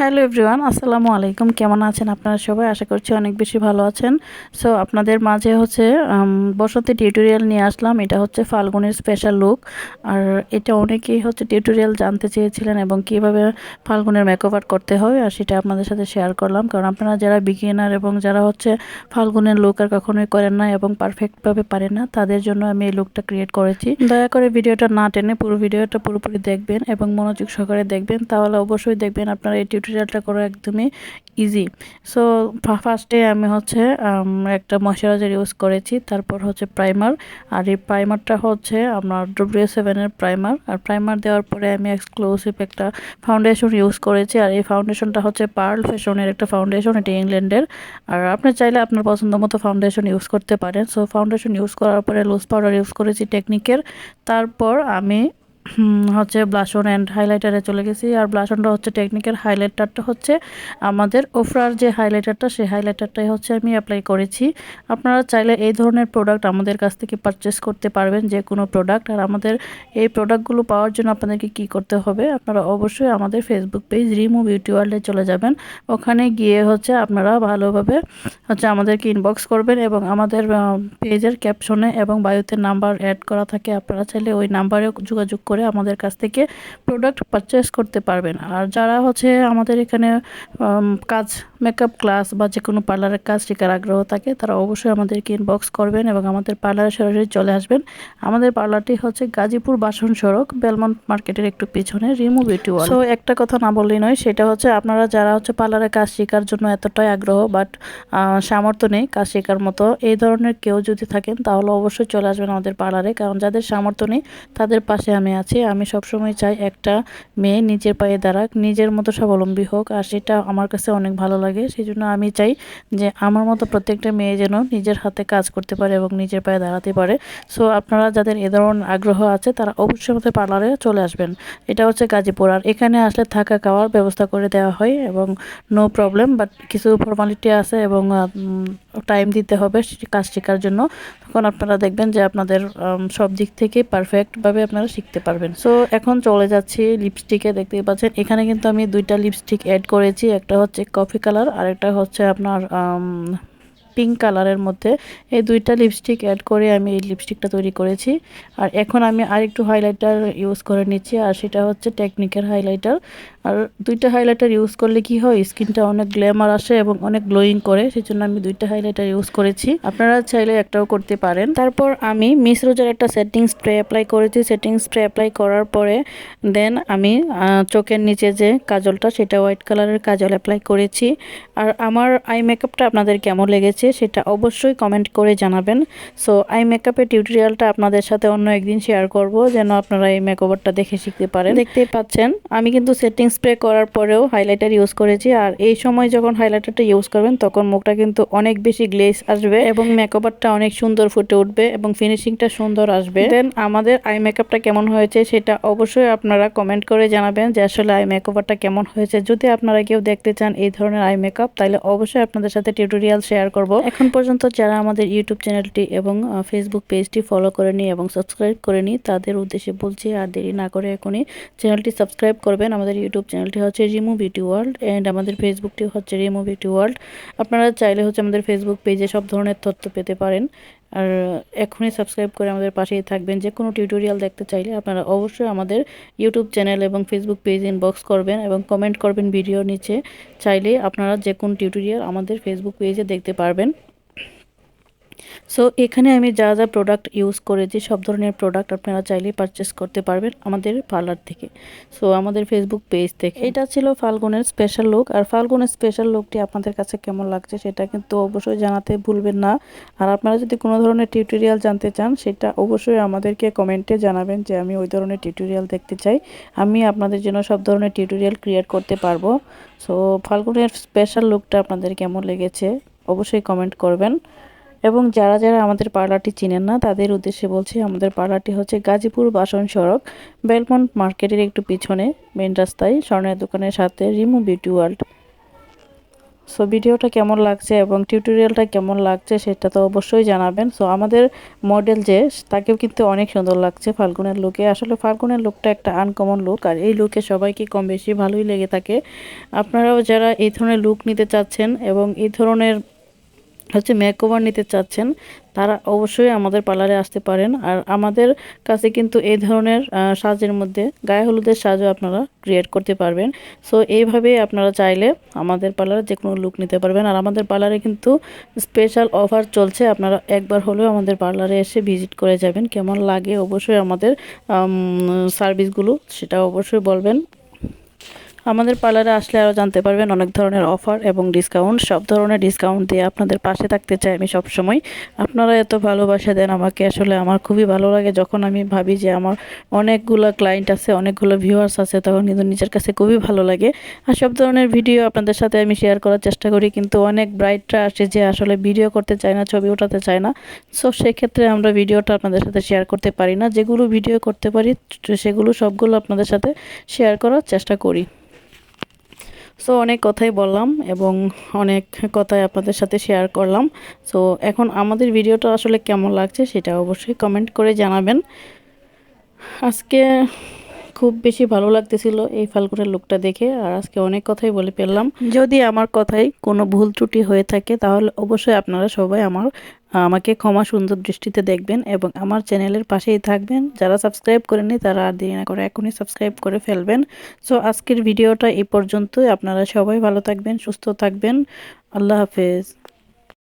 Hello everyone আসসালামু আলাইকুম। কেমন আছেন আপনারা সবাই? আশা করছি অনেক বেশি ভালো আছেন। সো আপনাদের মাঝে হচ্ছে উম, বসন্তের টিউটোরিয়াল নিয়ে আসলাম। এটা হচ্ছে ফাল্গুনের স্পেশাল লুক আর এটা অনেকেই হচ্ছে টিউটোরিয়াল জানতে চেয়েছিলেন এবং কীভাবে ফাল্গুনের মেকওভার করতে হয় আর সেটা আপনাদের সাথে শেয়ার করলাম। কারণ আপনারা যারা বিগিনার এবং যারা হচ্ছে ফাল্গুনের লুক আর কখনোই করেন না এবং পারফেক্টভাবে পারেন না তাদের জন্য আমি এই লুকটা ক্রিয়েট করেছি। দয়া করে ভিডিওটা না টেনে পুরো ভিডিওটা পুরোপুরি দেখবেন এবং মনোযোগ সহকারে দেখবেন। তাহলে অবশ্যই দেখবেন আপনারা এই টিউটোরিয়ালটা করা একদমই ইজি সো ফার্স্টে আমি হচ্ছে একটা ময়শ্চারাইজার ইউজ করেছি, তারপর হচ্ছে প্রাইমার আর এই প্রাইমারটা হচ্ছে আমার ডব্লিউ সেভেনের প্রাইমার আর প্রাইমার দেওয়ার পরে আমি এক্সক্লুসিভ একটা ফাউন্ডেশন ইউজ করেছি, আর এই ফাউন্ডেশনটা হচ্ছে পার্ল ফ্যাশনের একটা ফাউন্ডেশন এটি ইংল্যান্ডের, আর আপনি চাইলে আপনার পছন্দ মতো ফাউন্ডেশন ইউজ করতে পারেন। সো ফাউন্ডেশন ইউজ করার পরে লুজ পাউডার ইউজ করেছি টেকনিকের তারপর আমি হচ্ছে ব্লাশন অ্যান্ড হাইলাইটারে চলে গেছি। আর ব্লাশনটা হচ্ছে টেকনিকের হাইলাইটারটা হচ্ছে আমাদের ওফরার যে হাইলাইটারটা সেই হাইলাইটারটাই হচ্ছে আমি অ্যাপ্লাই করেছি। আপনারা চাইলে এই ধরনের প্রোডাক্ট আমাদের কাছ থেকে পারচেস করতে পারবেন যে কোনো প্রোডাক্ট আর আমাদের এই প্রোডাক্টগুলো পাওয়ার জন্য আপনাদেরকে কি করতে হবে, আপনারা অবশ্যই আমাদের ফেসবুক পেজ রিমু বিউটি ওয়ার্ল্ডে চলে যাবেন। ওখানে গিয়ে হচ্ছে আপনারা ভালোভাবে হচ্ছে আমাদেরকে ইনবক্স করবেন এবং আমাদের পেজের ক্যাপশনে এবং বায়ুতে নাম্বার অ্যাড করা থাকে। আপনারা চাইলে ওই নাম্বারে যোগাযোগ করে আমাদের কাছ থেকে প্রোডাক্ট পারচেস করতে পারবেন। আর যারা হচ্ছে আমাদের এখানে কাজ মেকআপ ক্লাস বা যে কোনো পার্লারের কাজ শেখার আগ্রহ থাকে, তারা অবশ্যই আমাদেরকে ইনবক্স করবেন এবং আমাদের পার্লারে সরাসরি চলে আসবেন। আমাদের পার্লারটি হচ্ছে গাজীপুর বাসন সড়ক বেলমন্ট মার্কেটের একটু পিছনে রিমু বিউটি ওয়াল সো একটা কথা না বললেই নয়, সেটা হচ্ছে আপনারা যারা হচ্ছে পার্লারে কাজ শেখার জন্য এতটাই আগ্রহ বাট সামর্থ্য নেই কাজ শেখার মতো, এই ধরনের কেউ যদি থাকেন তাহলে অবশ্যই চলে আসবেন আমাদের পার্লারে কারণ যাদের সামর্থ্য নেই, তাদের পাশে আমি আছি, আমি সবসময় চাই একটা মেয়ে নিজের পায়ে দাঁড়াক, নিজের মতো স্বাবলম্বী হোক, আর সেটা আমার কাছে অনেক ভালো লাগে। সেই জন্য আমি চাই যে আমার মতো প্রত্যেকটা মেয়ে যেন নিজের হাতে কাজ করতে পারে এবং নিজের পায়ে দাঁড়াতে পারে। সো আপনারা যাদের এ ধরনের আগ্রহ আছে, তারা অবশ্যই আমাদের পার্লারে চলে আসবেন। এটা হচ্ছে গাজীপুর, আর এখানে আসলে থাকা খাওয়ার ব্যবস্থা করে দেওয়া হয় এবং নো প্রবলেম বাট কিছু ফর্মালিটি আছে এবং টাইম দিতে হবে কাজ শেখার জন্য, তখন আপনারা দেখবেন যে আপনাদের সব দিক থেকে পারফেক্টভাবে আপনারা শিখতে পারবেন। সো এখন চলে যাচ্ছি লিপস্টিকে দেখতে পাচ্ছেন, এখানে কিন্তু আমি দুইটা লিপস্টিক অ্যাড করেছি, একটা হচ্ছে কফি কালার আর একটা হচ্ছে আপনার পিঙ্ক কালারের মধ্যে। এই দুইটা লিপস্টিক অ্যাড করে আমি এই লিপস্টিকটা তৈরি করেছি। আর এখন আমি আরেকটু হাইলাইটার ইউজ করে নিচ্ছি, আর সেটা হচ্ছে টেকনিকের হাইলাইটার আর দুইটা হাইলাইটার ইউজ করলে কি হয়? স্কিনটা অনেক গ্ল্যামার আসে এবং অনেক গ্লোয়িং করে সেই জন্য আমি দুইটা হাইলাইটার ইউজ করেছি। আপনারা চাইলে একটাও করতে পারেন। তারপর আমি মিস রোজার একটা সেটিং স্প্রে অ্যাপ্লাই করেছি। সেটিং স্প্রে অ্যাপ্লাই করার পরে দেন আমি চোখের নিচে যে কাজলটা, সেটা হোয়াইট কালারের কাজল অ্যাপ্লাই করেছি। আর আমার আই মেকআপটা আপনাদের কেমন লেগেছে? সেটা অবশ্যই কমেন্ট করে জানাবেন। সো আই মেকআপের টিউটোরিয়ালটা আপনাদের সাথে অন্য একদিন শেয়ার করব যেন আপনারা এই মেকওভারটা দেখে শিখতে পারেন। দেখতেই পাচ্ছেন। আমি কিন্তু সেটিং স্প্রে করার পরেও হাইলাইটার ইউজ করেছি আর এই সময় যখন হাইলাইটারটা ইউজ করবেন তখন মুখটা কিন্তু অনেক বেশি গ্লেজ আসবে এবং মেকওভারটা অনেক সুন্দর ফুটে উঠবে এবং ফিনিশিংটা সুন্দর আসবে। দেন আমাদের আই মেকআপটা কেমন হয়েছে সেটা অবশ্যই আপনারা কমেন্ট করে জানাবেন যে আসলে আই মেকওভারটা কেমন হয়েছে। যদি আপনারা কেউ দেখতে চান এই ধরনের আই মেকআপ তাহলে অবশ্যই আপনাদের সাথে টিউটোরিয়াল শেয়ার করব। এখন পর্যন্ত যারা আমাদের ইউটিউব চ্যানেলটি এবং ফেসবুক পেজটি ফলো করে নি এবং সাবস্ক্রাইব করে নি তাদের উদ্দেশ্যে বলছি আর দেরি না করে এখনই চ্যানেলটি সাবস্ক্রাইব করবেন। আমাদের ইউটিউব চ্যানেলটি হচ্ছে রিমু বিউটি ওয়ার্ল্ড অ্যান্ড আমাদের ফেসবুকটি হচ্ছে রিমু বিউটি ওয়ার্ল্ড। আপনারা চাইলে হচ্ছে আমাদের ফেসবুক পেজে সব ধরনের তথ্য পেতে পারেন। আর এখনই সাবস্ক্রাইব করে আমাদের পাশেই থাকবেন। যে কোনো টিউটোরিয়াল দেখতে চাইলে আপনারা অবশ্যই আমাদের ইউটিউব চ্যানেল এবং ফেসবুক পেজ ইনবক্স করবেন এবং কমেন্ট করবেন ভিডিওর নিচে। চাইলে আপনারা যে কোনো টিউটোরিয়াল আমাদের ফেসবুক পেজে দেখতে পারবেন। সো এখানে আমি যা যা প্রোডাক্ট ইউজ করেছি, সব ধরনের প্রোডাক্ট আপনারা চাইলেই পারচেস করতে পারবেন আমাদের পার্লার থেকে। সো আমাদের ফেসবুক পেজ থেকে। এটা ছিল ফাল্গুনের স্পেশাল লুক আর ফাল্গুনের স্পেশাল লুকটি আপনাদের কাছে কেমন লাগছে সেটা কিন্তু অবশ্যই জানাতে ভুলবেন না। আর আপনারা যদি কোনো ধরনের টিউটোরিয়াল জানতে চান, সেটা অবশ্যই আমাদেরকে কমেন্টে জানাবেন যে আমি ওই ধরনের টিউটোরিয়াল দেখতে চাই। আমি আপনাদের জন্য সব ধরনের টিউটোরিয়াল ক্রিয়েট করতে পারব। সো ফাল্গুনের স্পেশাল লুকটা আপনাদের কেমন লেগেছে, অবশ্যই কমেন্ট করবেন। এবং যারা যারা আমাদের পার্লারটি চিনেন না, তাদের উদ্দেশ্যে বলছি আমাদের পার্লারটি হচ্ছে গাজীপুর বাসন সড়ক, বেলমন্ট মার্কেটের একটু পিছনে মেন রাস্তায়, স্বর্ণের দোকানের সাথে রিমু বিউটি ওয়ার্ল্ড। সো ভিডিওটা কেমন লাগছে এবং টিউটোরিয়ালটা কেমন লাগছে সেটা তো অবশ্যই জানাবেন। সো আমাদের মডেল যে, তাকেও কিন্তু অনেক সুন্দর লাগছে ফাল্গুনের লুকে আসলে ফাল্গুনের লুকটা একটা আনকমন লুক আর এই লুকে সবাইকে কম বেশি ভালোই লেগে থাকে। আপনারাও যারা এই ধরনের লুক নিতে চাচ্ছেন এবং এই ধরনের হচ্ছে মেকওভার নিতে চাচ্ছেন, তারা অবশ্যই আমাদের পার্লারে আসতে পারেন। আর আমাদের কাছে কিন্তু এই ধরনের সাজের মধ্যে গায়ে হলুদের সাজও আপনারা ক্রিয়েট করতে পারবেন। সো এইভাবেই আপনারা চাইলে আমাদের পার্লারে যে কোনো লুক নিতে পারবেন। আর আমাদের পার্লারে কিন্তু স্পেশাল অফার চলছে। আপনারা একবার হলেও আমাদের পার্লারে এসে ভিজিট করে যাবেন। কেমন লাগে অবশ্যই আমাদের সার্ভিসগুলো সেটা অবশ্যই বলবেন। আমাদের পার্লারে আসলে আরও জানতে পারবেন অনেক ধরনের অফার এবং ডিসকাউন্ট। সব ধরনের ডিসকাউন্ট দিয়ে আপনাদের পাশে থাকতে চাই আমি সবসময়। আপনারা এত ভালোবাসা দেন আমাকে, আসলে আমার খুবই ভালো লাগে। যখন আমি ভাবি যে আমার অনেকগুলো ক্লায়েন্ট আছে, অনেকগুলো ভিউয়ার্স আছে, তখন কিন্তু নিজের কাছে খুবই ভালো লাগে। আর সব ধরনের ভিডিও আপনাদের সাথে আমি শেয়ার করার চেষ্টা করি, কিন্তু অনেক ব্রাইটরা আসে যে আসলে ভিডিও করতে চায় না, ছবি ওঠাতে চায় না। সো সেক্ষেত্রে আমরা ভিডিওটা আপনাদের সাথে শেয়ার করতে পারি না। যেগুলো ভিডিও করতে পারি সেগুলো সবগুলো আপনাদের সাথে শেয়ার করার চেষ্টা করি। সো অনেক কথাই বললাম এবং অনেক কথাই আপনাদের সাথে শেয়ার করলাম। সো এখন আমাদের ভিডিওটা আসলে কেমন লাগছে সেটা অবশ্যই কমেন্ট করে জানাবেন। আজকে খুব বেশি ভালো লাগতেছিল এই ফাল্গুনের লুকটা দেখে, আর আজকে অনেক কথাই বলে ফেললাম। যদি আমার কথাই কোনো ভুল ত্রুটি হয়ে থাকে, তাহলে অবশ্যই আপনারা সবাই আমার, আমাকে ক্ষমা সুন্দর দৃষ্টিতে দেখবেন এবং আমার চ্যানেলের পাশেই থাকবেন। যারা সাবস্ক্রাইব করেনি তারা আর দেরি না করে এখনই সাবস্ক্রাইব করে ফেলবেন। সো, আজকের ভিডিওটা এই পর্যন্তই। আপনারা সবাই ভালো থাকবেন, সুস্থ থাকবেন। আল্লাহ হাফেজ।